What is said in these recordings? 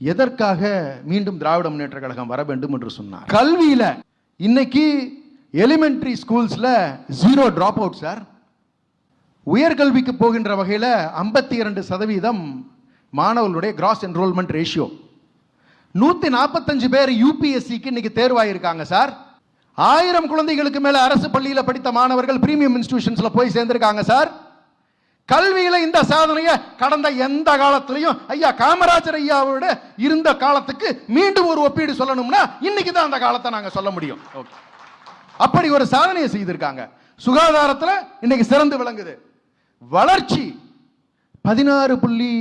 எதற்காக மீண்டும் திராவிட முன்னேற்ற கழகம் வர வேண்டும் என்று சொன்னார்? கல்வியில. இன்னைக்கு எலிமெண்டரி ஸ்கூல்ஸ்ல ஜீரோ டிராப் அவுட் சார் உயர்கல்விக்கு போகின்ற வகையில் ஐம்பத்தி இரண்டு சதவீதம் மாணவர்களுடைய கிராஸ் என்ரோல்மெண்ட் ரேஷியோ நூத்தி நாற்பத்தஞ்சு பேர் யூபிஎஸ்சிக்கு இன்னைக்கு தேர்வாயிருக்காங்க சார் ஆயிரம் குழந்தைகளுக்கு மேல அரசு பள்ளியில படித்த மாணவர்கள் பிரீமியம் இன்ஸ்டிடியூஷன்ஸ்ல போய் சேர்ந்திருக்காங்க சார் கல்வியில இந்த சாதனையை கடந்த எந்த காலத்திலையும் ஐயா காமராஜர் ஐயாவோட இருந்த காலத்துக்கு மீண்டும் ஒரு ஒப்பீடு சொல்லணும்னா இன்னைக்கு தான் அந்த காலத்தை நாங்க சொல்ல முடியும். அப்படி ஒரு சாதனையை செய்திருக்காங்க. சுகாதாரத்துல இன்னைக்கு சிறந்து விளங்குது. வளர்ச்சி பதினாறு புள்ளி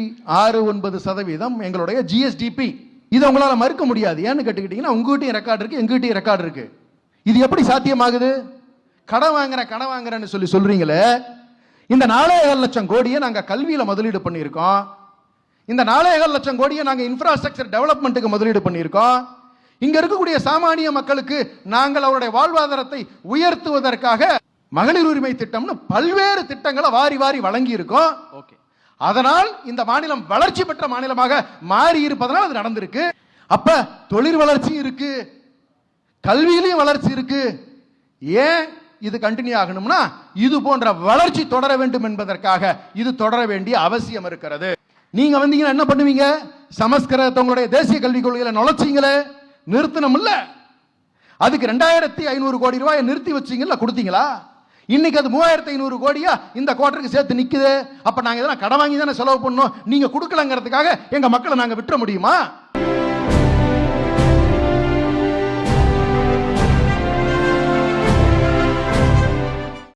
ஆறு ஒன்பது சதவீதம் எங்களுடைய ஜிஎஸ்டிபி இதை உங்களால மறுக்க முடியாது. ஏன்னு கேட்டுக்கிட்டீங்கன்னா உங்ககிட்டயும் ரெக்கார்டு இருக்கு எங்ககிட்டயும் ரெக்கார்டு இருக்கு. இது எப்படி சாத்தியமாகுது? கடன் வாங்குறேன் கடன் வாங்குறேன்னு சொல்லி சொல்றீங்களே இந்த நாலேகால் லட்சம் கோடியை நாங்க கல்வியில முதலீடு பண்ணியிருக்கோம். இந்த நாலேகால் லட்சம் கோடியை நாங்க இன்ஃப்ராஸ்ட்ரக்சர் டெவலப்மெண்ட்டுக்கு முதலீடு பண்ணியிருக்கோம். இங்க இருக்கக்கூடிய சாமானிய மக்களுக்கு நாங்கள் அவருடைய வாழ்வாதாரத்தை உயர்த்துவதற்காக மகளிர் உரிமை திட்டம்னு பல்வேறு திட்டங்களை வாரி வாரி வழங்கி இருக்கோம் ஓகே. அதனால் இந்த மாநிலம் வளர்ச்சி பெற்ற மாநிலமாக மாறி இருப்பதனால் அது நடந்திருக்கு. அப்ப தொழில் வளர்ச்சி இருக்கு. கல்வியிலையும் வளர்ச்சி இருக்கு. ஏன் இது கண்டினியூ ஆகணும்னா இது போன்ற வளர்ச்சி தொடர வேண்டும் என்பதற்காக இது தொடர வேண்டிய அவசியம் இருக்கிறது. நீங்க வந்தீங்கன்னா என்ன பண்ணுவீங்க? சமஸ்கிருதத்தை உங்களுடைய தேசிய கல்விக் கொள்கையில நுழைச்சிங்களே. நிறுத்தணும்ல அதுக்கு ரெண்டாயிரத்தி ஐநூறு கோடி ரூபாயை நிறுத்தி வச்சிங்கல்ல கொடுத்தீங்களா? இன்னைக்கு அது மூவாயிரத்தி ஐநூறு கோடியா இந்த குவார்டருக்கு சேர்த்து நிக்குது. அப்ப நாங்க எதனா கடன் வாங்கி தானே செலவு பண்ணோம் நீங்க கொடுக்கலங்கிறதுக்காக எங்க மக்களை நாங்க விட்டுற முடியுமா?